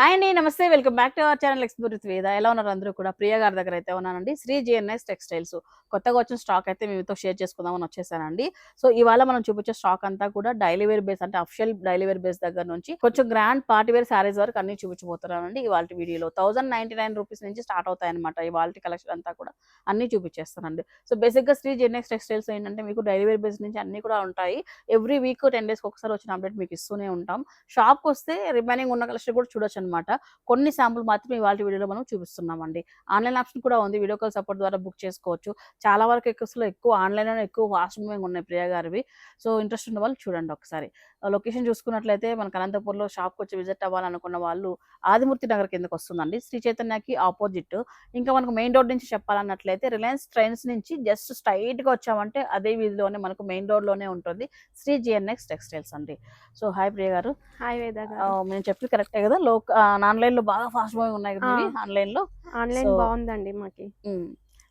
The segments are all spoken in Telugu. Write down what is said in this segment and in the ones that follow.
హాయ్ అండి నమస్తే. Welcome back to our channel explore Veda. ఎలా ఉన్నారు అందరూ కూడా? ప్రియ గారి దగ్గర అయితే ఉన్నానండి. Shri GNS textiles. కొత్తగా వచ్చిన స్టాక్ అయితే మీతో షేర్ చేసుకుందామని వచ్చేసానండి. సో ఇవాళ మనం చూపించే స్టాక్ అంతా కూడా డైలీ వేర్ బేస్ అంటే అఫిషియల్ డైలీ వేర్ బేస్ దగ్గర నుంచి కొంచెం గ్రాండ్ పార్టీ వేర్ శారీస్ వరకు అన్ని చూపించబోతున్నానండి ఇవాళ వీడియోలో. థౌసండ్ నైన్టీ నైన్ రూపీస్ నుంచి స్టార్ట్ అవుతాయి అనమాట ఇవాళ కలెక్షన్ అంతా కూడా అన్ని చూపించేస్తానండి. సో బేసిక్గా శ్రీ జిఎన్ఎస్ టెక్స్టైల్స్ ఏంటంటే మీకు డైలీ వేర్ బేస్ నుంచి అన్ని కూడా ఉంటాయి. ఎవ్రీ వీక్ టెన్ డేస్కి ఒకసారి వచ్చిన అప్డేట్ మీకు ఇస్తూనే ఉంటాం. షాప్కి వస్తే రిమైనింగ్ ఉన్న కలెక్షన్ కూడా చూడొచ్చు అనమాట కొన్ని శాంపుల్ మాత్రమే ఇవాళ వీడియోలో మనం చూపిస్తున్నామండి. ఆన్లైన్ ఆప్షన్ కూడా ఉంది. వీడియో కాల్ సపోర్ట్ ద్వారా బుక్ చేసుకోవచ్చు. చాలా వరకు ఎక్కువ ఎక్కువ ఆన్లైన్లోనే ఎక్కువ ఫాస్ట్ మూవింగ్ ఉన్నాయి ప్రియ గారివి. సో ఇంట్రెస్ట్ ఉన్న వాళ్ళు చూడండి ఒకసారి. లొకేషన్ చూసుకున్నట్లయితే మనకు అనంతపూర్లో షాప్కి వచ్చి విజిట్ అవ్వాలనుకున్న వాళ్ళు ఆదిమూర్తి నగర్ కిందకి వస్తుందండి శ్రీ చైతన్యకి ఆపోజిట్. ఇంకా మనకు మెయిన్ రోడ్ నుంచి చెప్పాలన్నట్లయితే రిలయన్స్ ట్రైన్స్ నుంచి జస్ట్ స్ట్రైట్గా వచ్చామంటే అదే వీధిలోనే మనకు మెయిన్ రోడ్లోనే ఉంటుంది. శ్రీ జిఎన్ఎక్స్ టెక్స్టైల్స్ అండి. సో హాయ్ ప్రియ గారు. హాయ్ వేద నేను చెప్పి కరెక్టే కదా? లో ఆన్లైన్లో బాగా ఫాస్ట్ మూవింగ్ ఉన్నాయి కదా ఆ. ఆన్లైన్లో ఆన్లైన్ So- బాగుందండి మాకి.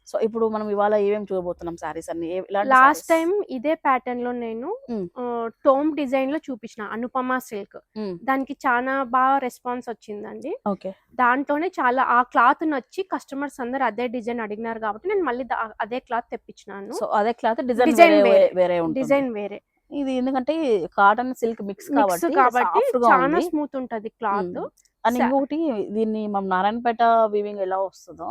సో ఇప్పుడు మనం ఇవాళ ఏమేమి చూడబోతున్నాం సారీస్ అన్ని? లాస్ట్? టైం ఇదే ప్యాటర్న్లో నేను. టోమ్ డిజైన్లో చూపించిన అనుపమ సిల్క్ దానికి చాలా బాగా రెస్పాన్స్ వచ్చిందండి. ఓకే. దాంట్లోనే చాలా ఆ క్లాత్ నచ్చి కస్టమర్స్ అందరు అదే డిజైన్ అడిగినారు కాబట్టి నేను మళ్ళీ అదే క్లాత్ తెప్పించినాను. సో అదే క్లాత్ డిజైన్ వేరే డిజైన్ వేరే ఇది ఎందుకంటే కాటన్ సిల్క్ మిక్స్ కాబట్టి కాబట్టి చాలా స్మూత్ ఉంటది క్లాత్ Sa- ఇంకొకటి దీన్ని మనం నారాయణపేట వీవింగ్ ఎలా వస్తుందో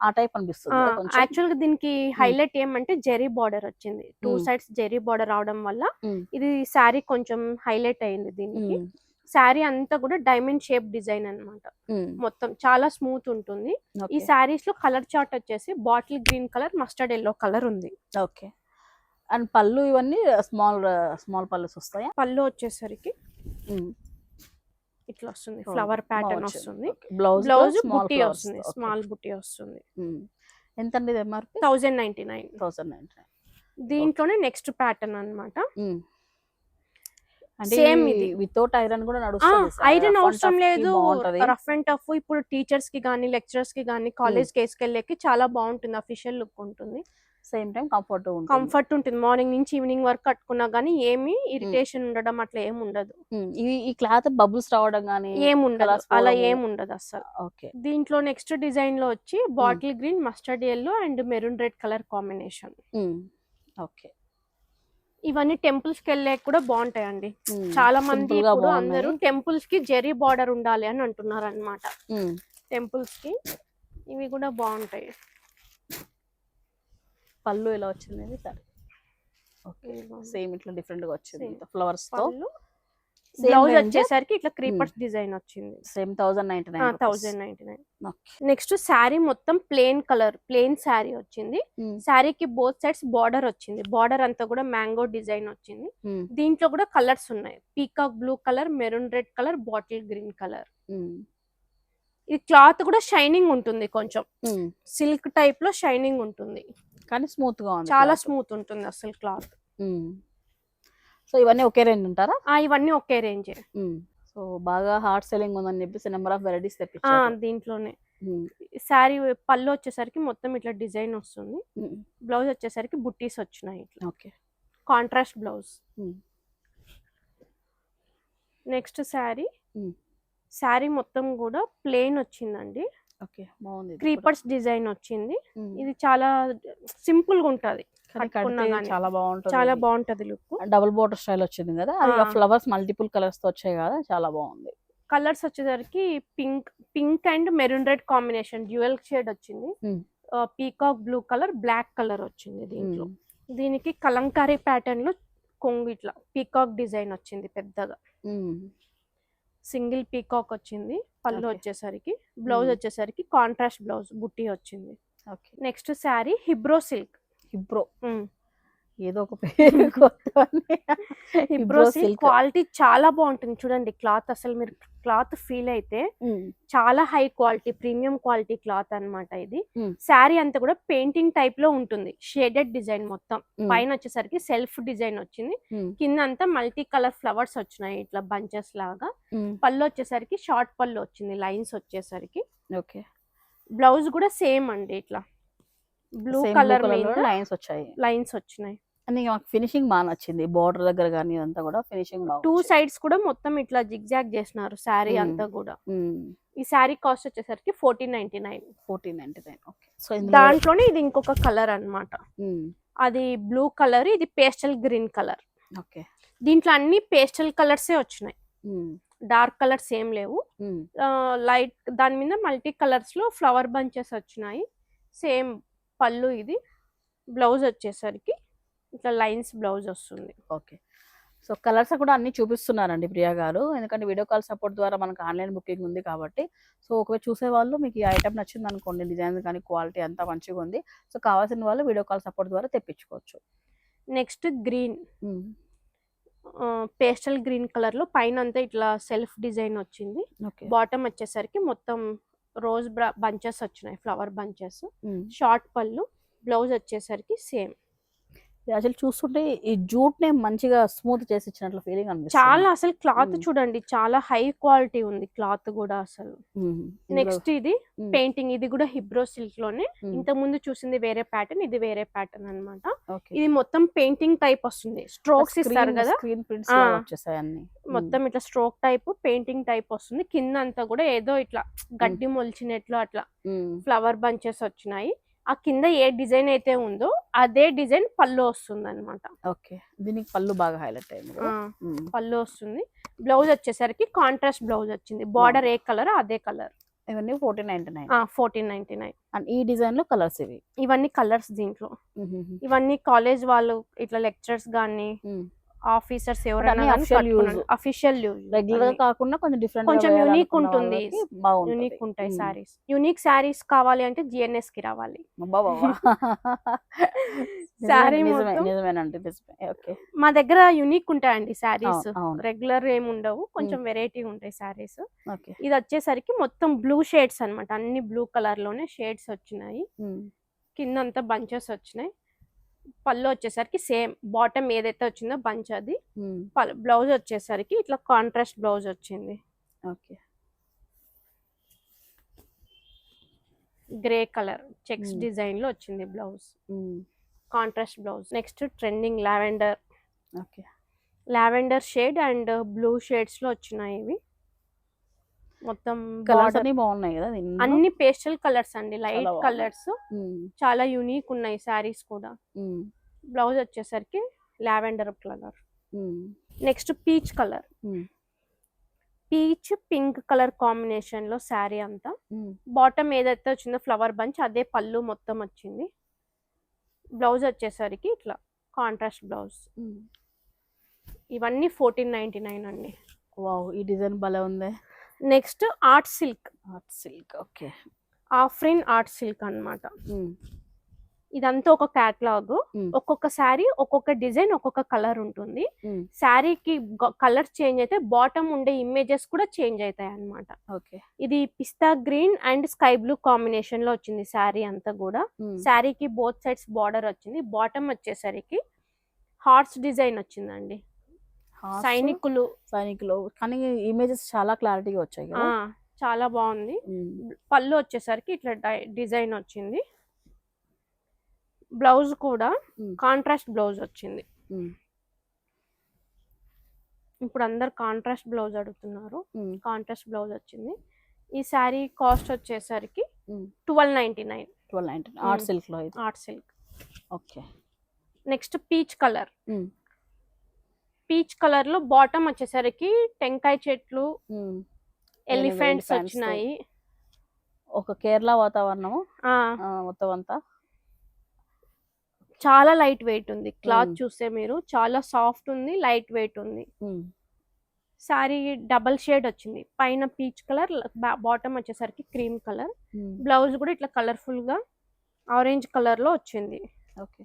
ఆ టైప్ అనిపిస్తుంది యాక్చువల్గా దీనికి హైలైట్ ఏమంటే జెరీ బార్డర్ వచ్చింది. టూ. సైడ్స్ జెరీ బార్డర్ అవడం వల్ల. ఇది శారీ కొంచెం హైలైట్ అయింది దీనికి. శారీ అంతా కూడా డైమండ్ షేప్ డిజైన్ అన్నమాట. మ్, మొత్తం చాలా స్మూత్ ఉంటుంది. ఈ శారీస్లో కలర్ చార్ట్ వచ్చేసి bottle green colour mustard yellow colour ఉంది. ఓకే. అండ్ పళ్ళు ఇవన్నీ స్మాల్ స్మాల్ పళ్ళుస్ వస్తాయా? పళ్ళు వచ్చేసరికి ఇట్లా వస్తుంది. ఫ్లవర్ ప్యాటర్న్ వస్తుంది. బ్లౌజ్ బ్లౌజ్ బుట్టి వస్తుంది. స్మాల్ బుట్టి వస్తుంది. ఎంత అండి MRP thousand ninety nine. Thousand ninety దీంట్లోనే నెక్స్ట్ ప్యాటర్న్ అన్నమాట. అంటే Same ఇది. వితౌట్ ఐరన్ కూడా నడుస్తుంది ఐరన్ అవసరం లేదు. రఫ్ అండ్ టఫ్ ఇప్పుడు టీచర్స్కి కానీ లెక్చరర్స్కి కానీ కాలేజ్ వేసుకెళ్ళేకి చాలా బాగుంటుంది. అఫీషియల్ లుక్ ఉంటుంది. సేమ్ టైం కంఫర్ట్ ఉంటుంది. కంఫర్ట్ ఉంటుంది. మార్నింగ్ నుంచి ఈవినింగ్ వరకు కట్టుకున్నా గానీ ఏమి ఇరిటేషన్ ఉండడం అట్లా ఏమి ఉండదు. ఈ క్లాత్ బబుల్స్ రావడం కానీ ఏం ఉండదు. అలా పోవడము. ఏం ఉండదు అసలు ఓకే. దీంట్లో నెక్స్ట్ డిజైన్లో వచ్చి bottle green mustard yellow and maroon red colour combination. Okay. ఇవన్నీ టెంపుల్స్కి వెళ్ళే కూడా బాగుంటాయండి. చాలా మంది ఇప్పుడు అందరూ టెంపుల్స్కి జెరీ బార్డర్ ఉండాలి అని అంటున్నారు అనమాట టెంపుల్స్కి ఇవి కూడా బాగుంటాయి. పళ్ళు ఎలా వచ్చింది ఇది సరే. ఓకే. సేమ్ ఇట్లా డిఫరెంట్గా వచ్చింది. ఫ్లవర్స్తో. బ్లౌజ్? వచ్చేసరికి ఇట్లా క్రీపర్స్ డిజైన్ వచ్చింది. Same thousand ninety nine thousand ninety nine next sari మొత్తం ప్లేన్ కలర్ ప్లేన్ శారీ వచ్చింది. శారీకి బోత్ సైడ్స్ బార్డర్ వచ్చింది. బార్డర్ అంతా కూడా మ్యాంగో డిజైన్ వచ్చింది. దీంట్లో కూడా కలర్స్ ఉన్నాయి. Peacock blue colour maroon red colour bottle green colour ఈ క్లాత్ కూడా షైనింగ్ ఉంటుంది కొంచెం. సిల్క్ టైప్లో షైనింగ్ ఉంటుంది. కానీ స్మూత్గా ఉంది చాలా. స్మూత్ ఉంటుంది అసలు క్లాత్. సో ఇవన్నీ ఒకే రేంజ్ ఉంటారా? ఇవన్నీ ఒకే రేంజ్. సో బాగా హార్డ్ సెల్లింగ్ ఉందని చెప్పేసి నెంబర్ ఆఫ్ వెరైటీస్ తెప్పించారు. దీంట్లోనే. శారీ పళ్ళు వచ్చేసరికి మొత్తం ఇట్లా డిజైన్ వస్తుంది. బ్లౌజ్ వచ్చేసరికి బుట్టీస్ వచ్చినాయి ఇట్లా. Okay. Contrast blouse. Next sari. Sari మొత్తం కూడా ప్లేన్ వచ్చిందండి. ఓకే. బాగుంది. క్రీపర్స్ డిజైన్ వచ్చింది. ఇది చాలా సింపుల్గా ఉంటది చాలా బాగుంటుంది చాలా బాగుంటది లుక్. డబుల్ బోర్డర్ స్టైల్ వచ్చింది కదా అది. ఫ్లవర్స్ మల్టిపుల్ కలర్స్తో వచ్చాయి కదా చాలా బాగుంది. కలర్స్ వచ్చేసరికి pink pink and maroon red combination dual shade వచ్చింది. Peacock blue colour black colour వచ్చింది దీంట్లో. దీనికి కలంకారీ ప్యాటర్న్లో కొంగు ఇట్లా పీకాక్ డిజైన్ వచ్చింది పెద్దగా. సింగిల్ పీకాక్ వచ్చింది పళ్ళు. వచ్చేసరికి బ్లౌజ్. వచ్చేసరికి కాంట్రాస్ట్ బ్లౌజ్ బుట్టి వచ్చింది ఓకే నెక్స్ట్ శారీ హిబ్రో సిల్క్ హిబ్రో. ఏదో ఒక పేరు సిల్క్ క్వాలిటీ చాలా బాగుంటుంది చూడండి క్లాత్ అసలు మీరు క్లాత్ ఫీల్ అయితే చాలా high quality premium quality cloth అన్నమాట ఇది. శారీ అంతా కూడా పెయింటింగ్ టైప్లో ఉంటుంది. షేడెడ్ డిజైన్ మొత్తం. పైన వచ్చేసరికి సెల్ఫ్ డిజైన్ వచ్చింది. కింద అంతా మల్టీ కలర్ ఫ్లవర్స్ వచ్చినాయి ఇట్లా బంచెస్ లాగా. పళ్ళు వచ్చేసరికి షార్ట్ పళ్ళు వచ్చింది లైన్స్ వచ్చేసరికి. ఓకే. బ్లౌజ్ కూడా సేమ్ అండి ఇట్లా. బ్లూ కలర్ లైన్స్ వచ్చాయి. లైన్స్ వచ్చినాయి. అని మాకు ఫినిషింగ్ బాగా నచ్చింది. బార్డర్ దగ్గర కానీ ఇదంతా కూడా ఫినిషింగ్ బాగా టూ సైడ్స్ కూడా మొత్తం ఇట్లా జిగ్జాగ్ చేసినారు శారీ. అంతా కూడా. ఈ శారీ కాస్ట్ వచ్చేసరికి fourteen ninety nine. Fourteen ninety nine. Okay. So దాంట్లోనే ఇది ఇంకొక కలర్ అన్నమాట. అది బ్లూ కలర్ ఇది పేస్టల్ గ్రీన్ కలర్. ఓకే. దీంట్లో అన్ని పేస్టల్ కలర్సే వచ్చినాయి. డార్క్ కలర్స్ ఏం లేవు. లైట్ దాని మీద మల్టీ కలర్స్లో ఫ్లవర్ బంచెస్ వచ్చినాయి. సేమ్ పళ్ళు ఇది. బ్లౌజ్ వచ్చేసరికి ఇట్లా లైన్స్ బ్లౌజ్ వస్తుంది. ఓకే. సో కలర్స్ కూడా అన్ని చూపిస్తున్నారండి ప్రియా గారు. ఎందుకంటే వీడియో కాల్ సపోర్ట్ ద్వారా మనకు ఆన్లైన్ బుకింగ్ ఉంది కాబట్టి. సో ఒకవేళ చూసే వాళ్ళు మీకు ఈ ఐటమ్ నచ్చింది అనుకోండి డిజైన్ కానీ క్వాలిటీ అంతా మంచిగా ఉంది. సో కావాల్సిన వాళ్ళు వీడియో కాల్ సపోర్ట్ ద్వారా తెప్పించుకోవచ్చు. Next green. పేస్టల్ గ్రీన్ కలర్లో పైన అంతా ఇట్లా సెల్ఫ్ డిజైన్ వచ్చింది. ఓకే. బాటమ్ వచ్చేసరికి మొత్తం రోజ్ బంచెస్ వచ్చినాయి flower bunches. Short pallu blouse వచ్చేసరికి సేమ్. యాక్చువల్ చూస్తుంటే ఈ జూట్ నే మంచిగా స్మూత్ చేసి ఇచ్చినట్లు ఫీలింగ్ అనిపిస్తుంది. చాలా అసలు క్లాత్. చూడండి చాలా హై క్వాలిటీ ఉంది క్లాత్ కూడా అసలు. నెక్స్ట్ ఇది. పెయింటింగ్ ఇది కూడా హిబ్రో సిల్క్లోనే. ఇంత ముందు చూసింది వేరే ప్యాటర్న్ ఇది వేరే ప్యాటర్న్ అన్నమాట. ఓకే. ఇది మొత్తం పెయింటింగ్ టైప్ వస్తుంది. స్ట్రోక్స్ ఇస్తారు కదా. Screen prints. వచ్చేసాయి అన్ని. మొత్తం ఇట్లా స్ట్రోక్ టైప్ పెయింటింగ్ టైప్ వస్తుంది. కింద అంతా కూడా ఏదో ఇట్లా గడ్డి మొలిచినట్లు అట్లా. ఫ్లవర్ బంచెస్ వచ్చినాయి. ఆ కింద ఏ డిజైన్ అయితే ఉందో అదే డిజైన్ పళ్ళు వస్తుంది అనమాట ఓకే. దీనికి పళ్ళు బాగా హైలైట్ అయింది. పళ్ళు వస్తుంది. బ్లౌజ్ వచ్చేసరికి కాంట్రాస్ట్ బ్లౌజ్ వచ్చింది. బార్డర్ ఏ కలర్ అదే కలర్. ఇవన్నీ fourteen ninety nine fourteen ninety nine and ఈ డిజైన్లో కలర్స్ ఇవి. ఇవన్నీ కలర్స్ దీంట్లో. ఇవన్నీ కాలేజ్ వాళ్ళు ఇట్లా లెక్చరర్స్ కానీ. ఆఫీసర్స్ ఎవరైనా. అఫీషియల్ యూజ్ రెగ్యులర్గా కాకుండా కొంచెం డిఫరెంట్ కొంచెం unique ఉంటుంది. యూనిక్ ఉంటాయి. సారీస్ యూనిక్ సారీస్ కావాలి అంటే జిఎన్ఎస్కి రావాలి. మా దగ్గర యూనిక్ ఉంటాయండి సారీస్. రెగ్యులర్ ఏమి ఉండవు. కొంచెం వెరైటీ ఉంటాయి సారీస్ ఇది వచ్చేసరికి మొత్తం బ్లూ షేడ్స్ అన్నమాట. అన్ని బ్లూ కలర్లోనే షేడ్స్ వచ్చినాయి. మ్మ్. కింద అంతా బంచెస్ వచ్చినాయి. పళ్ళు వచ్చేసరికి సేమ్ బాటమ్ ఏదైతే వచ్చిందో బంచ్ అది. బ్లౌజ్ వచ్చేసరికి ఇట్లా కాంట్రాస్ట్ బ్లౌజ్ వచ్చింది. ఓకే. Grey colour checks. డిజైన్లో వచ్చింది blouse. Contrast blouse. Next trending lavender. Okay. Lavender shade and blue షేడ్స్లో వచ్చినాయి ఇవి. మొత్తం కలర్స్ అన్ని బాగున్నాయి కదా? అన్ని పేస్టల్ కలర్స్ అండి లైట్. కలర్స్. చాలా యూనిక్ ఉన్నాయి సారీస్ కూడా. బ్లౌజ్ వచ్చేసరికి lavender colour. Next peach colour. Peach pink colour కాంబినేషన్లో శారీ అంతా. బాటమ్ ఏదైతే వచ్చిందో ఫ్లవర్ బంచ్ అదే పళ్ళు మొత్తం వచ్చింది బ్లౌజ్ వచ్చేసరికి ఇట్లా కాంట్రాస్ట్ బ్లౌజ్. ఇవన్నీ ఫోర్టీన్ నైన్టీ నైన్ అండి వావ్ ఈ డిజైన్ భలే ఉంది next art silk. Art silk okay. Afrin art silk అన్నమాట. మ్మ్. ఇదంతా ఒక క్యాటలాగ్. ఒక్కొక్క శారీ ఒక్కొక్క డిజైన్ ఒక్కొక్క కలర్ ఉంటుంది. శారీకి కలర్ చేంజ్ అయితే బాటమ్ ఉండే ఇమేజెస్ కూడా చేంజ్ అవుతాయి అన్నమాట. ఓకే. ఇది పిస్తా గ్రీన్ అండ్ స్కై బ్లూ కాంబినేషన్లో వచ్చింది శారీ అంతా కూడా. శారీకి బోత్ సైడ్స్ బార్డర్ వచ్చింది. బాటమ్ వచ్చేసరికి హార్ట్స్ డిజైన్ వచ్చిందండి. సైనికులు. సైనికులు. కానీ ఇమేజెస్ చాలా క్లారిటీగా వచ్చాయి చాలా బాగుంది. పళ్ళు వచ్చేసరికి ఇట్లా డిజైన్ వచ్చింది. బ్లౌజ్ కూడా. కాంట్రాస్ట్ బ్లౌజ్ వచ్చింది. ఇప్పుడు అందరు కాంట్రాస్ట్ బ్లౌజ్ అడుగుతున్నారు. కాంట్రాస్ట్ బ్లౌజ్ వచ్చింది. ఈ శారీ కాస్ట్ వచ్చేసరికి. Twelve ninety nine. Twelve nineteen art. సిల్క్లో art silk. Okay. Next peach colour. Peach కలర్లో బాటమ్ వచ్చేసరికి టెంకాయ చెట్లు. ఎలిఫెంట్స్. వచ్చినాయి ఒక కేరళ ఆ, మొత్తం అంతా చాలా లైట్ వెయిట్ ఉంది క్లాత్. చూస్తే మీరు చాలా సాఫ్ట్ ఉంది లైట్ వెయిట్ ఉంది. సారీ డబల్ షేడ్ వచ్చింది పైన పీచ్ కలర్ బాటమ్ వచ్చేసరికి క్రీమ్ కలర్. బ్లౌజ్ కూడా ఇట్లా కలర్ఫుల్గా ఆరెంజ్ కలర్లో వచ్చింది okay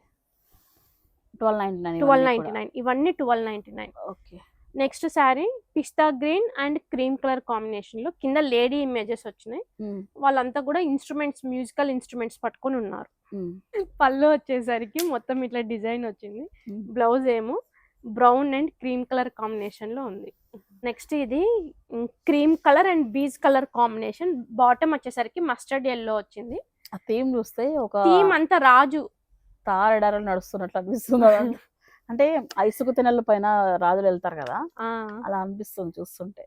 twelve ninety nine twelve ninety nine ఇవన్నీ twelve ninety nine okay. Next sari pista green and cream colour కాంబినేషన్లో కింద లేడీ ఇమేజెస్ వచ్చినాయి. మ్మ్. వాళ్ళంతా కూడా ఇన్స్ట్రుమెంట్స్ మ్యూజికల్ ఇన్స్ట్రుమెంట్స్ పట్టుకొని ఉన్నారు. మ్మ్. పళ్ళు వచ్చేసరికి మొత్తం ఇట్లా డిజైన్ వచ్చింది. బ్లౌజ్ ఏమో బ్రౌన్ అండ్ క్రీమ్ కలర్ కాంబినేషన్లో ఉంది. నెక్స్ట్ ఇది cream colour and beige colour combination bottom వచ్చేసరికి మస్టర్డ్ ఎల్లో వచ్చింది. థీమ్ చూస్తే ఒక థీమ్ అంతా రాజు. తారడారలు నడుస్తున్నట్లు అనిపిస్తుంది. అంటే ఐసుకు తినల పైన రాజులు వెళ్తారు కదా అలా అనిపిస్తుంది చూస్తుంటే.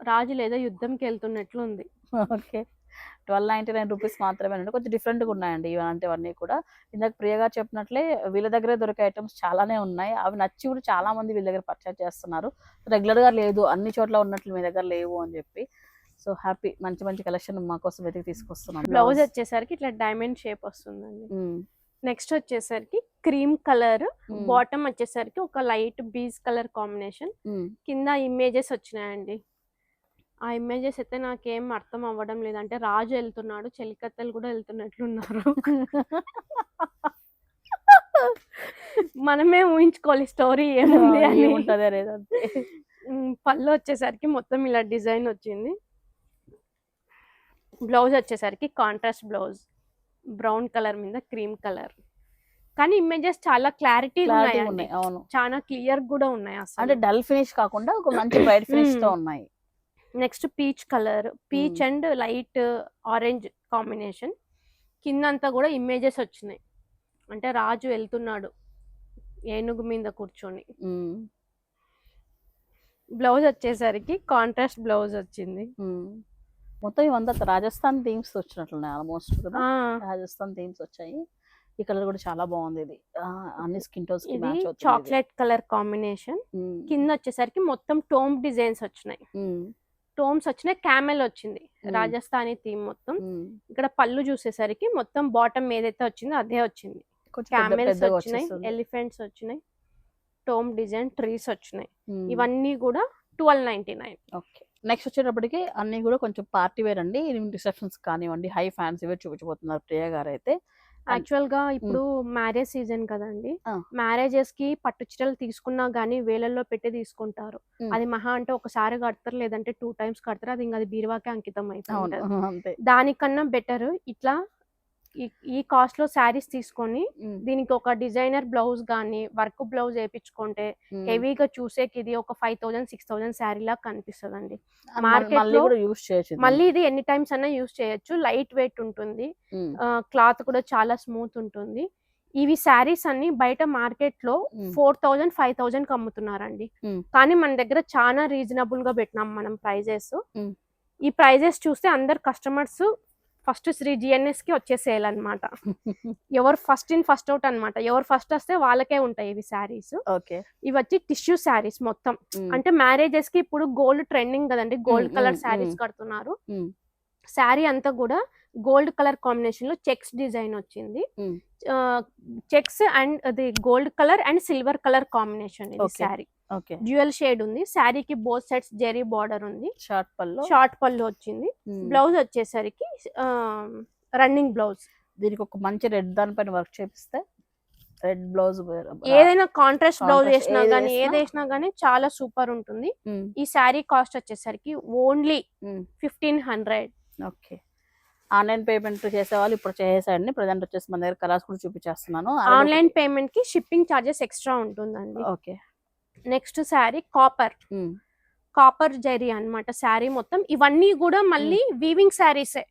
రాజు లేదా యుద్ధంకి వెళ్తున్నట్లు ఉంది okay. Twelve ninety nine rupees మాత్రమే అండి. కొంచెం డిఫరెంట్గా ఉన్నాయండి ఇలాంటివన్నీ కూడా. ఇందాక ప్రియగా చెప్పినట్లే వీళ్ళ దగ్గరే దొరికే ఐటమ్స్ చాలానే ఉన్నాయి. అవి నచ్చి కూడా చాలా మంది వీళ్ళ దగ్గర పర్చేస్ చేస్తున్నారు. రెగ్యులర్గా లేదు అన్ని చోట్ల ఉన్నట్లు మీ దగ్గర లేవు అని చెప్పి. సో హ్యాపీ మంచి మంచి కలెక్షన్ మా కోసం వెతికి తీసుకొస్తున్నాం బ్లౌజ్ వచ్చేసరికి ఇట్లా డైమండ్ షేప్ వస్తుందండి. నెక్స్ట్ వచ్చేసరికి క్రీమ్ కలర్ బాటమ్ వచ్చేసరికి ఒక లైట్ బీజ్ కలర్ కాంబినేషన్. కింద ఇమేజెస్ వచ్చినాయండి. ఆ ఇమేజెస్ అయితే నాకేం అర్థం అవ్వడం లేదు. అంటే రాజు వెళ్తున్నాడు చెలికత్తెలు కూడా వెళ్తున్నట్లున్నారు. మనమే ఊహించుకోవాలి స్టోరీ ఏముంది అని. పళ్ళు వచ్చేసరికి మొత్తం ఇలా డిజైన్ వచ్చింది. బ్లౌజ్ వచ్చేసరికి కాంట్రాస్ట్ బ్లౌజ్. బ్రౌన్ కలర్ మీద క్రీమ్ కలర్. కానీ ఇమేజెస్ చాలా క్లారిటీ ఉన్నాయి అవును. చాలా క్లియర్ కూడా ఉన్నాయి అంటే అసలు డల్ ఫినిష్ కాకుండా ఒక మంచి బ్రైట్ ఫినిష్తో. ఉన్నాయి. Next peach colour. Peach Hmm. And light orange combination. కిందంతా కూడా ఇమేజెస్ వచ్చినాయి. అంటే రాజు వెళ్తున్నాడు ఏనుగు మీద కూర్చొని. మ్మ్. బ్లౌజ్ వచ్చేసరికి కాంట్రాస్ట్ బ్లౌజ్ వచ్చింది. మొత్తం ఇవంతా రాజస్థాన్ థీమ్స్ వచ్చినట్లున్నాయి ఆల్మోస్ట్ కదా. రాజస్థాన్ థీమ్స్ వచ్చాయి. ఈ కలర్ కూడా చాలా బాగుంది ఇది. అన్ని స్కిన్ టోన్స్కి ఇది మ్యాచ్ అవుతుంది చాక్లెట్ కలర్ కాంబినేషన్. కింద వచ్చేసరికి మొత్తం టోమ్ డిజైన్స్ వచ్చినాయి. టోమ్స్ వచ్చినాయి క్యామెల్ వచ్చింది. రాజస్థానీ థీమ్ మొత్తం. ఇక్కడ పళ్ళు చూసేసరికి మొత్తం బాటమ్ ఏదైతే వచ్చిందో అదే వచ్చింది. క్యామెల్స్ వచ్చినాయి. ఎలిఫెంట్స్ వచ్చినాయి టోమ్ డిజైన్ ట్రీస్ వచ్చినాయి. ఇవన్నీ కూడా twelve ninety nine. Okay. Next వచ్చేటప్పటికి అన్ని కూడా కొంచెం పార్టీ వేర్ అండి. రిసెప్షన్స్ కానివ్వండి హై ఫ్యాన్సీ వేర్ చూపించబోతున్నారు ప్రియ గారు అయితే యాక్చువల్గా ఇప్పుడు మ్యారేజ్ సీజన్ కదండి. మ్యారేజెస్కి పట్టు చీరలు తీసుకున్నా గానీ వేలల్లో పెట్టి తీసుకుంటారు. అది మహా అంటే ఒకసారి కడతారు లేదంటే టూ టైమ్స్ కడతారు అది ఇంకా అది బీరువాకే అంకితం అంతే. దానికన్నా బెటర్ ఇట్లా ఈ- కాస్ట్లో శారీస్ తీసుకొని. దీనికి ఒక డిజైనర్ బ్లౌజ్ గానీ వర్క్ బ్లౌజ్ వేయించుకుంటే. హెవీగా చూసేకి ఇది ఒక five thousand six thousand sari లాగా కనిపిస్తుంది అండి మళ్ళీ- మార్కెట్లో యూస్ చేయొచ్చు. మళ్ళీ ఇది ఎన్ని టైమ్స్ అన్నా యూస్ చేయొచ్చు లైట్ వెయిట్ ఉంటుంది. క్లాత్ కూడా చాలా స్మూత్ ఉంటుంది ఇవి శారీస్ అన్ని బయట మార్కెట్లో. ఫోర్ థౌజండ్ ఫైవ్ థౌజండ్కి అమ్ముతున్నారండి మ్మ్. కానీ మన దగ్గర చాలా రీజనబుల్గా పెట్టినాం మనం ప్రైజెస్. ఈ ప్రైజెస్ చూస్తే అందరు కస్టమర్స్ ఫస్ట్ శ్రీ జిఎన్ఎస్కి వచ్చేసేయాలి అనమాట ఎవరు ఫస్ట్ ఇన్ ఫస్ట్ అవుట్ అన్నమాట ఎవరు ఫస్ట్ వస్తే వాళ్ళకే ఉంటాయి ఇవి శారీస్ ఓకే ఇవి వచ్చి టిష్యూ శారీస్ మొత్తం. అంటే మ్యారేజెస్కి ఇప్పుడు గోల్డ్ ట్రెండింగ్ కదండి గోల్డ్ కలర్ శారీస్. కడుతున్నారు. శారీ అంతా కూడా గోల్డ్ కలర్ కాంబినేషన్లో చెక్స్ డిజైన్ వచ్చింది. చెక్స్ అండ్ అది gold colour and silver colour combination ఇది. శారీ డ్యూయల్ షేడ్ ఉంది. శారీకి బోత్ సైడ్స్ జెరీ బార్డర్ ఉంది. షార్ట్ పల్లో షార్ట్ పళ్ళు వచ్చింది. బ్లౌజ్ వచ్చేసరికి రన్నింగ్ బ్లౌజ్. దీనికి ఒక మంచి రెడ్ దానిపైన వర్క్ చేపిస్తే రెడ్ బ్లౌజ్ ఏదైనా కాంట్రాస్ట్ బ్లౌజ్ వేసినా గానీ? ఏది వేసినా గానీ చాలా సూపర్ ఉంటుంది. ఈ శారీ కాస్ట్ వచ్చేసరికి only fifteen hundred. Okay. Online payment చేసే వాళ్ళు ఇప్పుడు చేసేసండి ప్రజెంట్ వచ్చేసి మన దగ్గర కలర్స్ కూడా చూపించేస్తున్నాను. ఆన్లైన్ పేమెంట్కి షిప్పింగ్ చార్జెస్ ఎక్స్ట్రా ఉంటుందండి. Okay. Next sari copper. Copper zari అన్నమాట శారీ మొత్తం. ఇవన్నీ కూడా మళ్ళీ వీవింగ్ శారీసే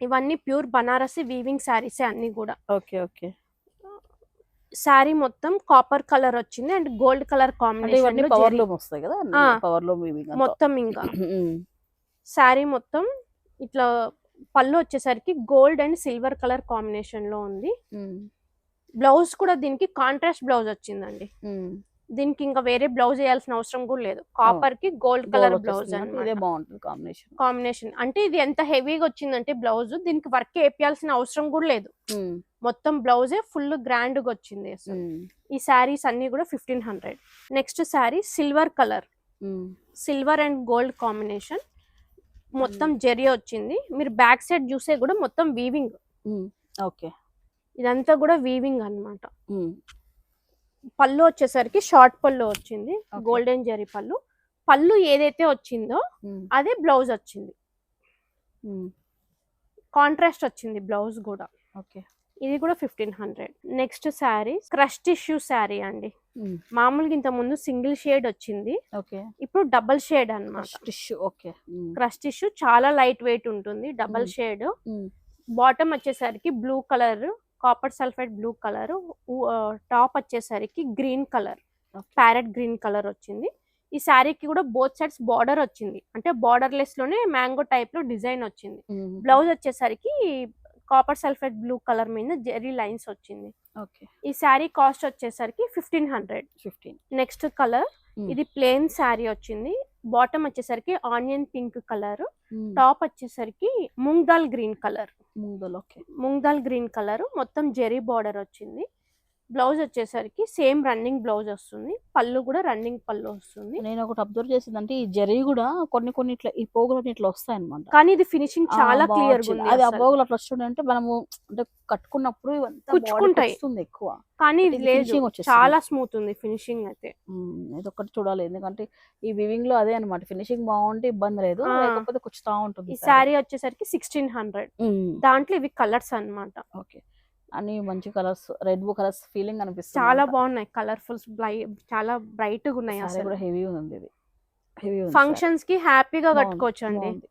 ఇవన్నీ ప్యూర్ బనారసి వీవింగ్ శారీసే అన్ని కూడా. Okay okay. శారీ మొత్తం కాపర్ కలర్ వచ్చింది అండ్ గోల్డ్ కలర్ ఇవన్నీ పవర్ కాంబినేషన్ లూమ్ వస్తాయి కదా. పవర్ లూమ్ మొత్తం ఇంకా. శారీ మొత్తం ఇట్లా పళ్ళు వచ్చేసరికి గోల్డ్ అండ్ సిల్వర్ కలర్ కాంబినేషన్లో ఉంది. బ్లౌజ్ కూడా దీనికి కాంట్రాస్ట్ బ్లౌజ్ వచ్చిందండి. దీనికి ఇంకా వేరే బ్లౌజ్ వేయాల్సిన అవసరం కూడా లేదు. కాపర్కి గోల్డ్ కలర్ బ్లౌజ్ ఇదే బాగుంటుంది కాంబినేషన్ కాంబినేషన్ అంటే ఇది ఎంత హెవీగా వచ్చిందంటే బ్లౌజ్ దీనికి వర్క్ వేపియాల్సిన అవసరం కూడా లేదు. మొత్తం బ్లౌజే ఫుల్ గ్రాండ్గా వచ్చింది అసలు. ఈ శారీస్ అన్ని కూడా fifteen hundred next sari silver colour silver and gold combination మొత్తం జెరీ వచ్చింది. మీరు బ్యాక్ సైడ్ చూసే కూడా మొత్తం వీవింగ్ ఓకే ఇదంతా కూడా వీవింగ్ అన్నమాట. పళ్ళు వచ్చేసరికి షార్ట్ పళ్ళు వచ్చింది. గోల్డెన్ జెరీ పళ్ళు. పళ్ళు ఏదైతే వచ్చిందో అదే బ్లౌజ్ వచ్చింది. కాంట్రాస్ట్ వచ్చింది బ్లౌజ్ కూడా. ఓకే. ఇది కూడా fifteen hundred. Next sari crush tissue sari అండి. మామూలుగా ఇంత ముందు సింగిల్ షేడ్ వచ్చింది. ఓకే. ఇప్పుడు డబల్ షేడ్ అన్నమాట. Tissue okay. క్రష్ టిష్యూ చాలా లైట్ వెయిట్ ఉంటుంది డబల్. షేడ్. బాటమ్ వచ్చేసరికి blue colour copper sulphide blue colour top వచ్చేసరికి green colour parrot green colour వచ్చింది. ఈ శారీకి కూడా బోత్ సైడ్స్ బార్డర్ వచ్చింది. అంటే బార్డర్లెస్లోనే మ్యాంగో టైప్లో డిజైన్ వచ్చింది. బ్లౌజ్ వచ్చేసరికి కాపర్ సల్ఫైడ్ బ్లూ కలర్ మీద జెరీ లైన్స్ వచ్చింది. ఓకే. ఈ శారీ కాస్ట్ వచ్చేసరికి fifteen hundred fifteen next colour. ఇది ప్లెయిన్ శారీ వచ్చింది. బాటమ్ వచ్చేసరికి ఆనియన్ పింక్ కలర్ టాప్ వచ్చేసరికి మూంగ్ దాల్ గ్రీన్ కలర్ ముందులో okay moong dal green colour మొత్తం జెరీ బార్డర్ వచ్చింది. బ్లౌజ్ వచ్చేసరికి సేమ్ రన్నింగ్ బ్లౌజ్ వస్తుంది. పళ్ళు కూడా రన్నింగ్ పళ్ళు వస్తుంది. నేను ఒకటి అబ్జర్వ్ చేసిందంటే ఈ జరీ కూడా కొన్ని కొన్ని ఇట్లా ఈ పోగులు ఇట్లా వస్తాయి అనమాట కానీ ఇది ఫినిషింగ్ చాలా క్లియర్ అది ఆ. పోగులు అట్లా వస్తుండే అంటే మనము అంటే కట్టుకున్నప్పుడు కుచ్చుకుంటాయి. వస్తుంది ఎక్కువ. కానీ ఇది లేదు. చాలా స్మూత్ ఉంది ఫినిషింగ్ అయితే. ఇది ఒకటి చూడాలి. ఎందుకంటే ఈ వివింగ్లో అదే అనమాట ఫినిషింగ్ బాగుంటే ఇబ్బంది లేదు. లేకపోతే కుచ్చుతా ఉంటుంది ఈ శారీ వచ్చేసరికి సిక్స్టీన్ హండ్రెడ్ దాంట్లో ఇవి కలర్స్ అన్నమాట. ఓకే. అన్ని మంచి కలర్స్ రెడ్ బు కలర్స్ ఫీలింగ్ అనిపిస్తుంది చాలా బాగున్నాయి కలర్ఫుల్స్ చాలా బ్రైట్గా ఉన్నాయి అసలు. కూడా హెవీ ఉంది ఇది. హెవీ ఫంక్షన్స్కి హ్యాపీగా కట్టుకోవచ్చు అండి.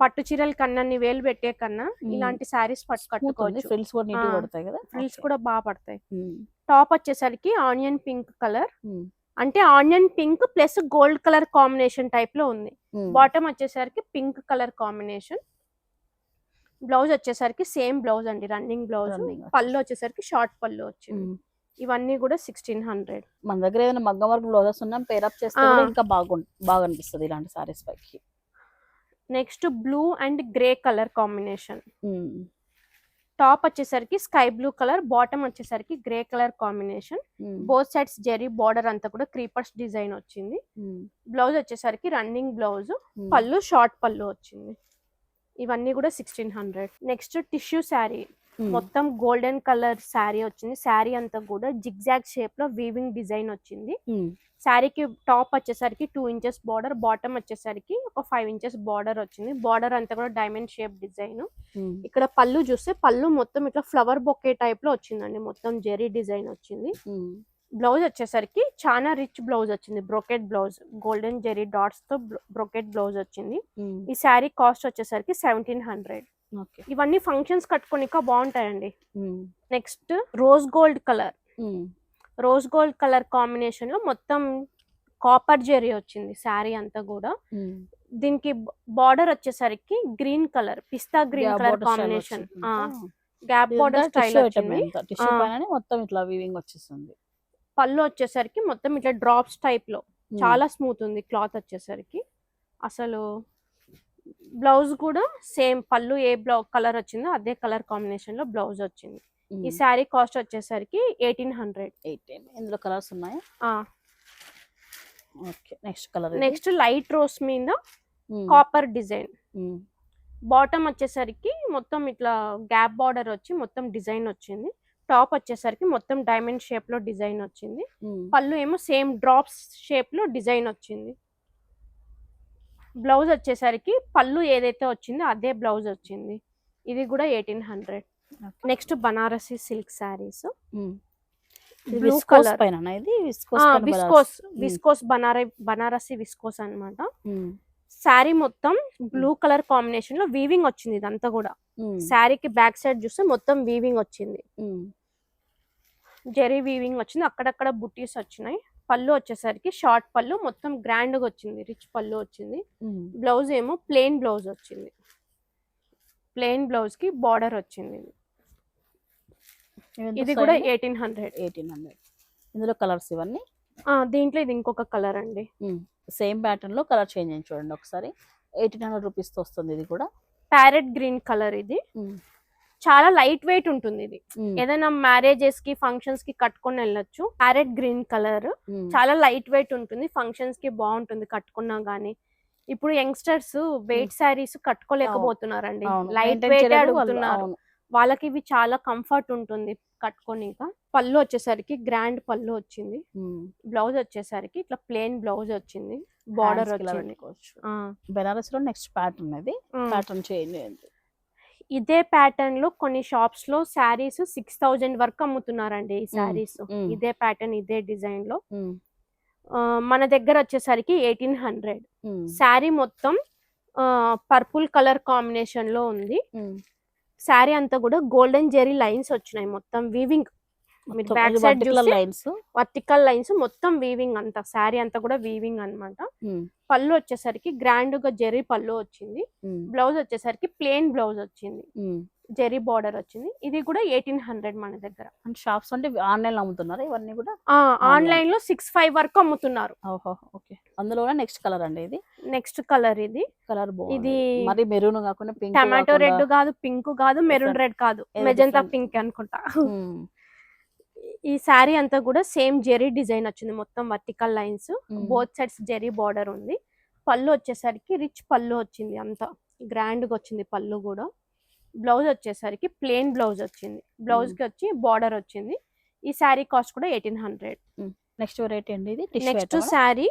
పట్టు చీరల కన్నా వేలు పెట్టే కన్నా. ఇలాంటి శారీస్ పట్టు కట్టుకోవచ్చు. ఫ్రిల్స్ కూడా నీట్ పడతాయి కదా? ఫ్రిల్స్. కూడా బాగా పడతాయి. టాప్ వచ్చేసరికి ఆనియన్ పింక్ కలర్. అంటే onion pink plus gold colour combination టైప్లో ఉంది. బాటమ్ వచ్చేసరికి పింక్ కలర్ కాంబినేషన్. బ్లౌజ్ వచ్చేసరికి సేమ్ బ్లౌజ్ అండి రన్నింగ్ బ్లౌజ్. పళ్ళు వచ్చేసరికి షార్ట్ పళ్ళు వచ్చింది. ఇవన్నీ కూడా సిక్స్టీన్ హండ్రెడ్ మన దగ్గర ఏదైనా మగ్గం వర్క్ బ్లౌజెస్ ఉన్నా పేరప్ చేస్తే ఇంకా బాగు బాగా అనిపిస్తుంది ఇలాంటి సారీస్ పైకి. Next blue and grey colour combination top వచ్చేసరికి స్కై బ్లూ కలర్ బాటమ్ వచ్చేసరికి grey colour combination both sides zari border అంతా కూడా క్రీపర్స్ డిజైన్ వచ్చింది. బ్లౌజ్ వచ్చేసరికి running blouse. Pallu short pallu వచ్చింది. ఇవన్నీ కూడా sixteen hundred next tissue sari మొత్తం గోల్డెన్ కలర్ శారీ వచ్చింది. శారీ అంతా కూడా జిగ్జాగ్ షేప్లో వీవింగ్ డిజైన్ వచ్చింది. శారీకి టాప్ వచ్చేసరికి టూ ఇంచెస్ బార్డర్ బాటమ్ వచ్చేసరికి ఒక ఫైవ్ ఇంచెస్ బార్డర్ వచ్చింది. బార్డర్ అంతా కూడా డైమండ్ షేప్ డిజైన్ ఇక్కడ పళ్ళు చూస్తే పళ్ళు మొత్తం ఇట్లా ఫ్లవర్ బొకే టైప్లో వచ్చిందండి. మొత్తం జెరీ డిజైన్ వచ్చింది. ఉమ్, బ్లౌజ్ వచ్చేసరికి చాలా రిచ్ బ్లౌజ్ వచ్చింది. బ్రొకెట్ బ్లౌజ్ గోల్డెన్ జెరీ డాట్స్తో బ్రొకెట్ బ్లౌజ్ వచ్చింది. ఈ శారీ కాస్ట్ వచ్చేసరికి సెవెంటీన్ హండ్రెడ్. ఇవన్నీ ఫంక్షన్స్ కట్టుకోనిక బాగుంటాయండి. Next rose gold colour. Rose gold colour కాంబినేషన్లో మొత్తం కాపర్ జెరీ వచ్చింది శారీ అంతా కూడా. దీనికి బార్డర్ వచ్చేసరికి గ్రీన్ కలర్ పిస్తా green colour combination. Gap border style మొత్తం ఇట్లా వీవింగ్ వచ్చేస్తుంది. పళ్ళు వచ్చేసరికి మొత్తం ఇట్లా డ్రాప్స్ టైప్లో. ఉమ్, చాలా స్మూత్ ఉంది క్లాత్ వచ్చేసరికి. అసలు బ్లౌజ్ కూడా సేమ్ పళ్ళు ఏ బ్లౌ కలర్ వచ్చిందో అదే కలర్ కాంబినేషన్లో బ్లౌజ్ వచ్చింది. ఉమ్, ఈ శారీ కాస్ట్ వచ్చేసరికి ఎయిటీన్ హండ్రెడ్ 18 ఇందులో కలర్స్ ఉన్నాయా? Okay next colour next light rose మీద కాపర్ డిజైన్ బాటమ్ వచ్చేసరికి మొత్తం ఇట్లా గ్యాప్ బార్డర్ వచ్చి మొత్తం డిజైన్ వచ్చింది. టాప్ వచ్చేసరికి మొత్తం డైమండ్ షేప్లో డిజైన్ వచ్చింది. పళ్ళు ఏమో సేమ్ డ్రాప్స్ షేప్లో డిజైన్ వచ్చింది. బ్లౌజ్ వచ్చేసరికి పళ్ళు ఏదైతే వచ్చిందో అదే బ్లౌజ్ వచ్చింది. ఇది కూడా eighteen hundred. Next Banarasi silk saris. Viscose Banaras. Viscose బనార sari మొత్తం బ్లూ కలర్ కాంబినేషన్లో వీవింగ్ వచ్చింది ఇదంతా కూడా. శారీకి బ్యాక్ సైడ్ చూస్తే మొత్తం వీవింగ్ వచ్చింది. జెరీ వీవింగ్ వచ్చింది. అక్కడక్కడ బుట్టీస్ వచ్చినాయి. పళ్ళు వచ్చేసరికి షార్ట్ పళ్ళు మొత్తం గ్రాండ్గా వచ్చింది. రిచ్ పళ్ళు వచ్చింది. బ్లౌజ్ ఏమో ప్లెయిన్ బ్లౌజ్ వచ్చింది. ప్లెయిన్ బ్లౌజ్కి బార్డర్ వచ్చింది ఇది. కూడా? ఎయిటీన్ హండ్రెడ్ 1800 ఇందులో కలర్స్ ఇవన్నీ? దీంట్లో ఇది ఇంకొక కలర్ అండి. సేమ్ ప్యాటర్న్లో కలర్ చేంజ్ అయ్యింది చూడండి ఒకసారి. ఎయిటీన్ హండ్రెడ్ రూపీస్తో వస్తుంది ఇది కూడా. ప్యారెట్ గ్రీన్ కలర్ ఇది. చాలా లైట్ వెయిట్ ఉంటుంది ఇది. ఏదైనా మ్యారేజెస్కి ఫంక్షన్స్కి కట్టుకొని వెళ్ళొచ్చు. Parrot green colour. చాలా లైట్ వెయిట్ ఉంటుంది. ఫంక్షన్స్కి బాగుంటుంది కట్టుకున్నా గానీ. ఇప్పుడు యంగ్స్టర్స్ వెయిట్ శారీస్ కట్టుకోలేకపోతున్నారండి. లైట్ వెయిట్ అడుగుతున్నారు. వాళ్ళకి ఇవి చాలా కంఫర్ట్ ఉంటుంది కట్టుకోనిక. పళ్ళు వచ్చేసరికి గ్రాండ్ పళ్ళు వచ్చింది. బ్లౌజ్ వచ్చేసరికి ఇట్లా ప్లెయిన్ బ్లౌజ్ వచ్చింది. బార్డర్ బెనారస్లో నెక్స్ట్ ప్యాటర్న్ ఆ. ప్యాటర్న్ చేంజ్ అయింది. ఇదే ప్యాటర్న్లో కొన్ని షాప్స్లో శారీస్ సిక్స్ థౌజండ్ వరకు అమ్ముతున్నారండి ఈ శారీస్. ఇదే ప్యాటర్న్ ఇదే డిజైన్లో మన దగ్గర వచ్చేసరికి ఎయిటీన్ హండ్రెడ్. శారీ మొత్తం పర్పుల్ కలర్ కాంబినేషన్లో ఉంది శారీ అంతా కూడా గోల్డెన్ జెరీ లైన్స్ వచ్చినాయి మొత్తం. వీవింగ్ మీరు back side lines vertical lines మొత్తం వీవింగ్ అంతా శారీ అంతా కూడా వీవింగ్ అన్నమాట. పళ్ళు వచ్చేసరికి గ్రాండ్గా జెరీ పళ్ళు వచ్చింది. బ్లౌజ్ వచ్చేసరికి ప్లెయిన్ బ్లౌజ్ వచ్చింది. జెరీ బార్డర్ వచ్చింది. ఇది కూడా ఎయిటీన్ హండ్రెడ్ మన దగ్గర. షాప్స్ అంటే ఆన్లైన్ అమ్ముతున్నారు ఇవన్నీ కూడా? ఆన్లైన్లో సిక్స్ ఫైవ్ వరకు అమ్ముతున్నారు. ఓహో ఓకే. అందులో నెక్స్ట్ కలర్ అండి ఇది? నెక్స్ట్ కలర్ ఇది. కలర్ ఇది మరి మెరూన్ కాకుండా పింక్ టమాటో రెడ్ కాదు పింక్ కాదు మెరూన్. రెడ్ కాదు. మెజంతా. పింక్ అనుకుంటా. ఈ శారీ అంతా కూడా సేమ్ జెరీ డిజైన్ వచ్చింది. మొత్తం vertical lines both sides zari border ఉంది. పళ్ళు వచ్చేసరికి రిచ్ పళ్ళు వచ్చింది అంతా. గ్రాండ్గా వచ్చింది పళ్ళు కూడా. బ్లౌజ్ వచ్చేసరికి ప్లెయిన్ బ్లౌజ్ వచ్చింది. బ్లౌజ్కి వచ్చి బార్డర్ వచ్చింది. ఈ శారీ కాస్ట్ కూడా ఎయిటీన్ హండ్రెడ్. నెక్స్ట్ వెరైటీ అండి ఇది? నెక్స్ట్ శారీ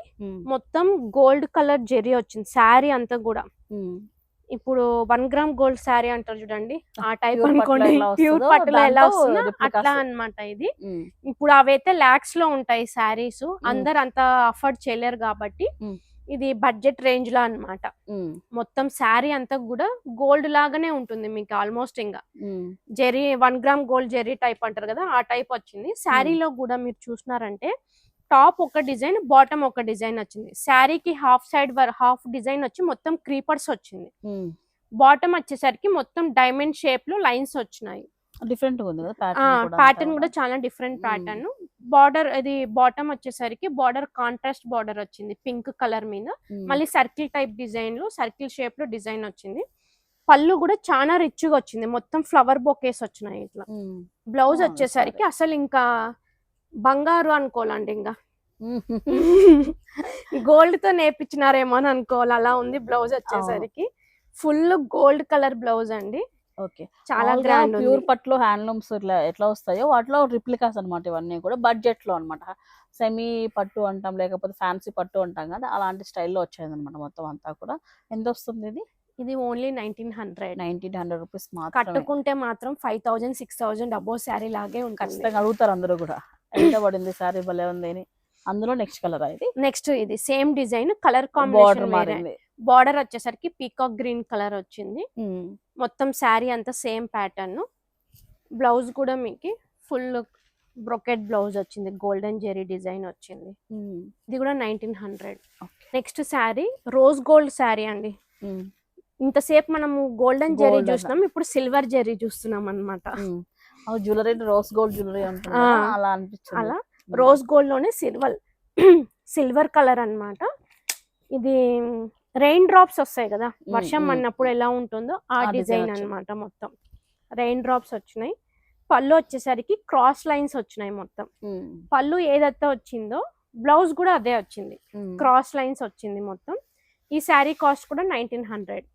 మొత్తం గోల్డ్ కలర్ జెరీ వచ్చింది. శారీ అంతా కూడా. ఇప్పుడు వన్ గ్రామ్ గోల్డ్ శారీ అంటారు చూడండి. ఆ టైప్ అనుకోండి ఎలా ప్యూర్ వస్తుందో పట్టులో ఎలా వస్తుందో. అట్లా అన్నమాట ఇది. ఇప్పుడు అవైతే లాక్స్లో ఉంటాయి శారీస్. అందరు అంత అఫోర్డ్ చేయలేరు కాబట్టి. ఇది బడ్జెట్ రేంజ్లో అన్నమాట. మొత్తం శారీ అంతా కూడా గోల్డ్ లాగానే ఉంటుంది మీకు ఆల్మోస్ట్ ఇంకా. Zari one gram gold zari type అంటారు కదా ఆ టైప్ వచ్చింది. శారీలో కూడా మీరు చూసినారంటే టాప్ ఒక డిజైన్ బాటమ్ ఒక డిజైన్ వచ్చింది. శారీకి హాఫ్ సైడ్ హాఫ్ డిజైన్ వచ్చి మొత్తం క్రీపర్స్ వచ్చింది. బాటమ్ వచ్చేసరికి మొత్తం డైమండ్ షేప్లో లైన్స్ వచ్చినాయి. డిఫరెంట్ ప్యాటర్న్ కూడా చాలా డిఫరెంట్. ప్యాటర్న్. బార్డర్ ఇది బాటమ్ వచ్చేసరికి బార్డర్ కాంట్రాస్ట్ బార్డర్ వచ్చింది పింక్ కలర్ మీద. మళ్ళీ సర్కిల్ టైప్ డిజైన్లో సర్కిల్ షేప్లో డిజైన్ వచ్చింది. పళ్ళు కూడా చాలా రిచ్గా వచ్చింది. మొత్తం ఫ్లవర్ బొకేస్ వచ్చినాయి ఇట్లా. బ్లౌజ్ వచ్చేసరికి సరే. అసలు ఇంకా బంగారు అనుకోవాలండి ఇంకా. గోల్డ్తో నేర్పించినారేమో అని అనుకోవాలి. అలా ఉంది బ్లౌజ్ వచ్చేసరికి. ఫుల్ గోల్డ్ కలర్ బ్లౌజ్ అండి. ఓకే. చాలా గ్రాండ్ ప్యూర్ పట్లు హ్యాండ్లూమ్స్ ఇట్లా ఎట్లా వస్తాయో వాటిలో రిప్లికాస్ అన్నమాట ఇవన్నీ కూడా. బడ్జెట్లో అన్నమాట. సెమీ పట్టు అంటాం లేకపోతే ఫ్యాన్సీ పట్టు అంటాం కదా అలాంటి స్టైల్లో వచ్చేది అనమాట మొత్తం అంతా కూడా. ఎంత వస్తుంది ఇది? ఇది only nineteen hundred nineteen hundred rupees కట్టుకుంటే మాత్రం ఫైవ్ థౌజండ్ సిక్స్ థౌజండ్ అబో శారీ లాగే ఉంటుంది. ఖచ్చితంగా అడుగుతారు అందరూ కూడా. ఎంత పడింది సారీ భలే ఉంది అని. అందులో నెక్స్ట్ కలర్ ఇది. నెక్స్ట్ ఇది సేమ్ డిజైన్ కలర్ కాంబినేషన్ మారింది. బార్డర్ వచ్చేసరికి పీకాక్ గ్రీన్ కలర్ వచ్చింది. ఉమ్, మొత్తం శారీ అంతా సేమ్ ప్యాటర్న్ బ్లౌజ్ కూడా మీకు ఫుల్ బ్రొకెట్ బ్లౌజ్ వచ్చింది. గోల్డెన్ జెరీ డిజైన్ వచ్చింది. ఉమ్, ఇది కూడా nineteen hundred. Next sari rose gold sari అండి. ఉమ్, ఇంతసేపు మనము గోల్డెన్ జెరీ. చూస్తున్నాం ఇప్పుడు సిల్వర్ జెరీ చూస్తున్నాం. ఆ జ్యువెలరీ రోజ్ గోల్డ్ జ్యువెలరీ ఉంటుంది అలా అనిపించింది. అలా. రోజ్ గోల్డ్లోనే సిల్వర్ సిల్వర్ కలర్ అన్నమాట. ఇది రెయిన్ డ్రాప్స్ వస్తాయి కదా. వర్షం మ్మ్. పడినప్పుడు ఎలా ఉంటుందో ఆ డిజైన్. అన్నమాట మొత్తం. రెయిన్ డ్రాప్స్ వచ్చినాయి. పళ్ళు వచ్చేసరికి క్రాస్ లైన్స్ వచ్చినాయి మొత్తం. పళ్ళు ఏదైతే వచ్చిందో బ్లౌజ్ కూడా అదే వచ్చింది. క్రాస్ లైన్స్ వచ్చింది మొత్తం. ఈ శారీ కాస్ట్ కూడా nineteen hundred.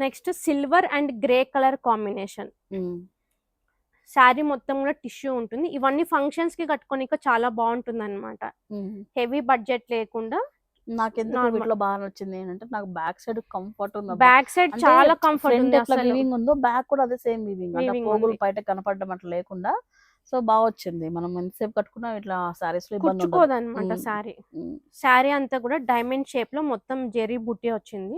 Next silver and grey colour combination. Sari మొత్తం కూడా టిష్యూ ఉంటుంది. ఇవన్నీ ఫంక్షన్స్కి కట్టుకోనిక చాలా బాగుంటుంది అనమాట. హెవీ బడ్జెట్ లేకుండా Normal. వీటిలో బాగా నచ్చింది? ఏంటంటే నాకు బ్యాక్ సైడ్ కంఫర్ట్ ఉంది? బ్యాక్ సైడ్ చాలా కంఫర్ట్ ఉంది ఎట్లా వీవింగ్ ఉందో బ్యాక్ కూడా అదే సేమ్ వీవింగ్ అంటే పోగులు. బయట కనపడడం అట్లా లేకుండా. సో బాగా వచ్చింది. మనం ఎంతసేపు కట్టుకున్నా ఇట్లా సారీస్లో ఇబ్బంది అనమాట ఉమ్, శారీ. అంతా కూడా డైమండ్ షేప్లో మొత్తం జెరీ బుట్టి వచ్చింది.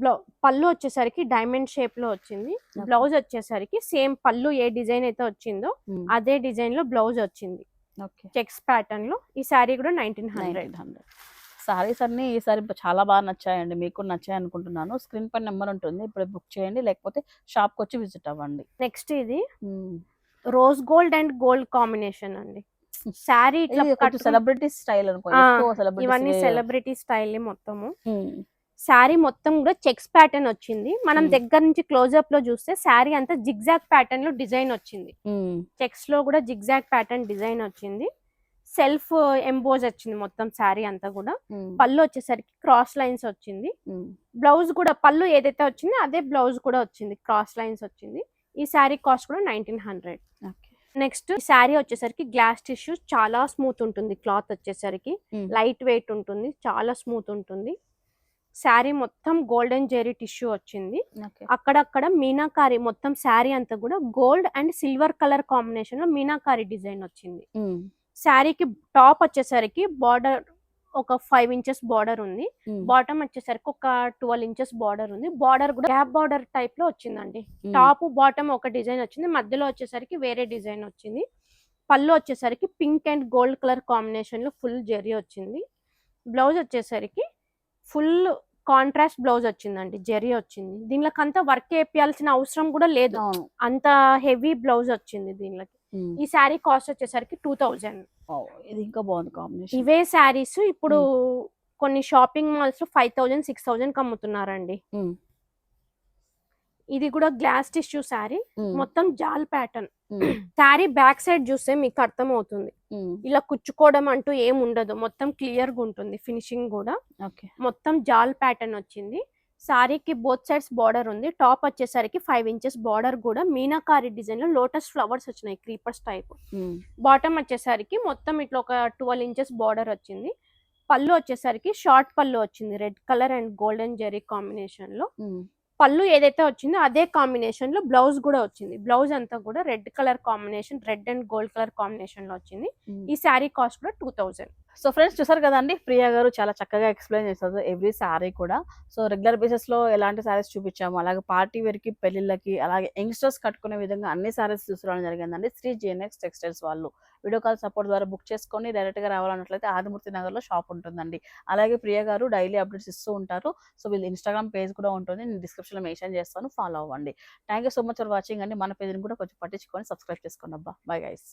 బ్లౌ పళ్ళు వచ్చేసరికి డైమండ్ షేప్లో వచ్చింది. బ్లౌజ్ వచ్చేసరికి సేమ్ పళ్ళు ఏ డిజైన్ అయితే వచ్చిందో. అదే డిజైన్లో బ్లౌజ్ వచ్చింది. చెక్స్ ప్యాటర్న్లో ఈ శారీ కూడా నైన్టీన్ హండ్రెడ్. హండ్రెడ్. సారీస్ అన్ని ఈసారి చాలా బాగా నచ్చాయండి. మీకు నచ్చాయి అనుకుంటున్నాను. స్క్రీన్ పైన నెంబర్ ఉంటుంది. ఇప్పుడు బుక్ చేయండి. లేకపోతే షాప్కి వచ్చి విజిట్ అవ్వండి. నెక్స్ట్ ఇది. Rose gold and gold combination అండి. శారీ సెలబ్రిటీ స్టైల్ అనుకో ఇవన్నీ సెలబ్రిటీ స్టైల్ మొత్తము. శారీ మొత్తం కూడా చెక్స్ ప్యాటర్న్ వచ్చింది. మనం. దగ్గర నుంచి క్లోజ్అప్లో చూస్తే శారీ అంతా జిగ్జాగ్ ప్యాటర్న్లో డిజైన్ వచ్చింది. చెక్స్లో కూడా జిగ్జాగ్ ప్యాటర్న్ డిజైన్ వచ్చింది. సెల్ఫ్ ఎంబోజ్ వచ్చింది మొత్తం శారీ అంతా కూడా. పళ్ళు వచ్చేసరికి క్రాస్ లైన్స్ వచ్చింది. బ్లౌజ్ కూడా పళ్ళు ఏదైతే వచ్చిందో అదే బ్లౌజ్ కూడా వచ్చింది. క్రాస్ లైన్స్ వచ్చింది. ఈ శారీ కాస్ట్ కూడా నైన్టీన్ హండ్రెడ్ నెక్స్ట్ శారీ వచ్చేసరికి గ్లాస్ టిష్యూ చాలా స్మూత్ ఉంటుంది. క్లాత్ వచ్చేసరికి. లైట్ వెయిట్ ఉంటుంది. చాలా స్మూత్ ఉంటుంది. శారీ మొత్తం గోల్డెన్ జెరీ టిష్యూ వచ్చింది. అక్కడక్కడ మీనాకారి మొత్తం శారీ అంతా కూడా గోల్డ్ అండ్ సిల్వర్ కలర్ కాంబినేషన్లో మీనాకారి డిజైన్ వచ్చింది. శారీకి టాప్ వచ్చేసరికి బార్డర్ ఒక ఫైవ్ ఇంచెస్ బార్డర్ ఉంది. బాటమ్ వచ్చేసరికి ఒక ట్వెల్వ్ ఇంచెస్ బార్డర్ ఉంది. బార్డర్ కూడా గ్యాప్ బార్డర్ టైప్లో వచ్చిందండి. టాప్ బాటమ్ ఒక డిజైన్ వచ్చింది. మధ్యలో వచ్చేసరికి వేరే డిజైన్ వచ్చింది. పళ్ళు వచ్చేసరికి పింక్ అండ్ గోల్డ్ కలర్ కాంబినేషన్లో ఫుల్ జెరీ వచ్చింది. బ్లౌజ్ వచ్చేసరికి ఫుల్ కాంట్రాస్ట్ బ్లౌజ్ వచ్చిందండి జెరీ వచ్చింది. దీనిలోకి అంతా వర్క్ వేయాల్సిన అవసరం కూడా లేదు. అంత హెవీ బ్లౌజ్ వచ్చింది దీనిలోకి. ఈ శారీ కాస్ట్ వచ్చేసరికి టూ థౌజండ్. ఇది ఇంకా బాగుంది కాంబినేషన్. ఇవే శారీస్ ఇప్పుడు కొన్ని shopping malls five thousand six thousand అమ్ముతున్నారండి. ఇది కూడా గ్లాస్ టిష్యూ శారీ. మొత్తం జాల్ ప్యాటర్న్. శారీ బ్యాక్ సైడ్ చూస్తే మీకు అర్థం అవుతుంది ఇలా కుచ్చుకోవడం అంటూ ఏం ఉండదు. మొత్తం క్లియర్గా ఉంటుంది. ఫినిషింగ్ కూడా. మొత్తం జాల్ ప్యాటర్న్ వచ్చింది. శారీకి బోత్ సైడ్స్ బార్డర్ ఉంది. టాప్ వచ్చేసరికి ఫైవ్ ఇంచెస్ బార్డర్ కూడా. మీనాకారి డిజైన్లో లోటస్ ఫ్లవర్స్ వచ్చినాయి. Creepers type. బాటమ్ వచ్చేసరికి మొత్తం ఇట్లా ఒక ట్వెల్వ్ ఇంచెస్ బార్డర్ వచ్చింది. పళ్ళు వచ్చేసరికి షార్ట్ పళ్ళు వచ్చింది. Red colour and golden zari కాంబినేషన్లో పళ్ళు ఏదైతే వచ్చిందో అదే కాంబినేషన్లో బ్లౌజ్ కూడా వచ్చింది. బ్లౌజ్ అంతా కూడా red colour combination red and gold colour కాంబినేషన్లో వచ్చింది ఈ శారీ కాస్ట్ కూడా టూ థౌజండ్. సో ఫ్రెండ్స్ చూసారు కదండి ప్రియా గారు చాలా చక్కగా ఎక్స్ప్లెయిన్ చేస్తారు ఎవ్రీ శారీ కూడా. సో రెగ్యులర్ బేసిస్లో ఎలాంటి శారీస్ చూపించాము అలాగే పార్టీ వేర్కి పెళ్ళిళ్ళకి అలాగే యంగ్స్టర్స్ కట్టుకునే విధంగా అన్ని శారీస్ తీసుకురావడం జరిగిందండి. శ్రీ జిఎన్ఎక్స్ టెక్స్టైల్స్ వాళ్ళు. వీడియో కాల్ సపోర్ట్ ద్వారా బుక్ చేసుకొని డైరెక్ట్గా రావాలన్నట్లయితే ఆదిమూర్తి నగర్లో షాప్ ఉంటుందండి. అలాగే ప్రియ గారు డైలీ అప్డేట్స్ ఇస్తూ ఉంటారు. సో వీళ్ళు ఇన్స్టాగ్రామ్ పేజ్ కూడా ఉంటుంది. నేను డిస్క్రిప్షన్లో మెన్షన్ చేస్తాను. ఫాలో అవ్వండి. Thank you so much for watching అండి. మన పేజ్ని కూడా కొంచెం పట్టించుకొని సబ్స్క్రైబ్ చేసుకోండి అబ్బా. Bye guys.